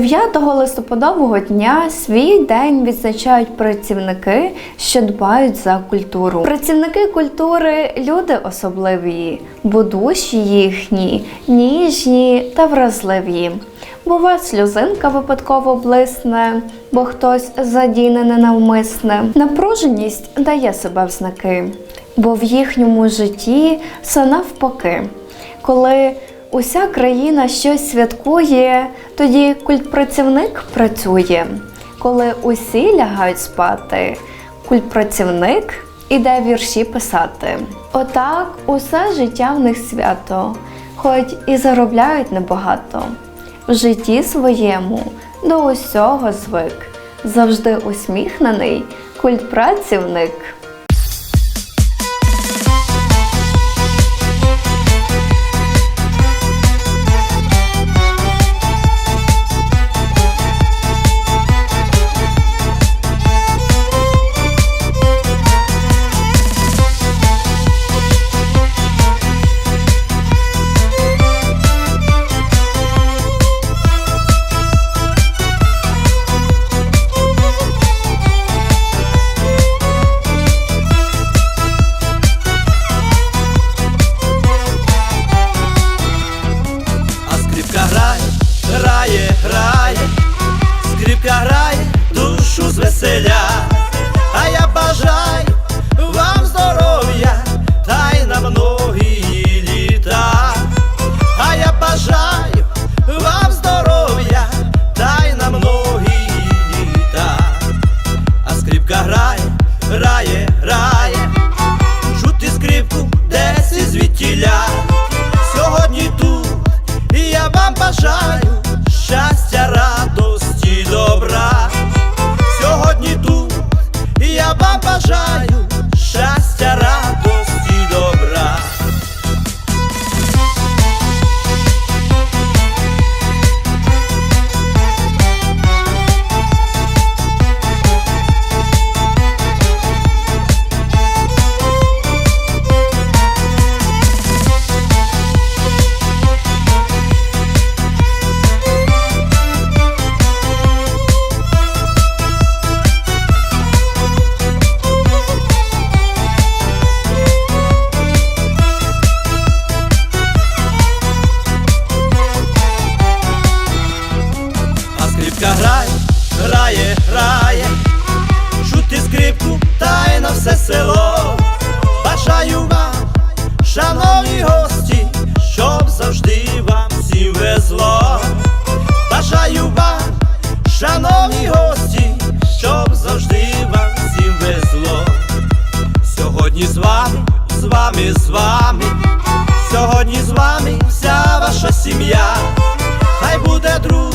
9 листопадового дня свій день відзначають працівники, що дбають за культуру. Працівники культури люди особливі, бо душі їхні ніжні та вразливі. Бува, сльозинка випадково блисне, бо хтось задіне ненавмисне. Напруженість дає себе в знаки, бо в їхньому житті все навпаки. Коли уся країна щось святкує, тоді культпрацівник працює. Коли усі лягають спати, культпрацівник іде вірші писати. Отак усе життя в них свято, хоч і заробляють небагато. В житті своєму до усього звик, завжди усміхнений культпрацівник. Грає, грає, скрипка грає, душу звеселя, бажаю щастя, Бажаю вам, шановні гості, щоб завжди вам всім везло. Сьогодні з вами, з вами, з вами, сьогодні з вами вся ваша сім'я, хай буде друг.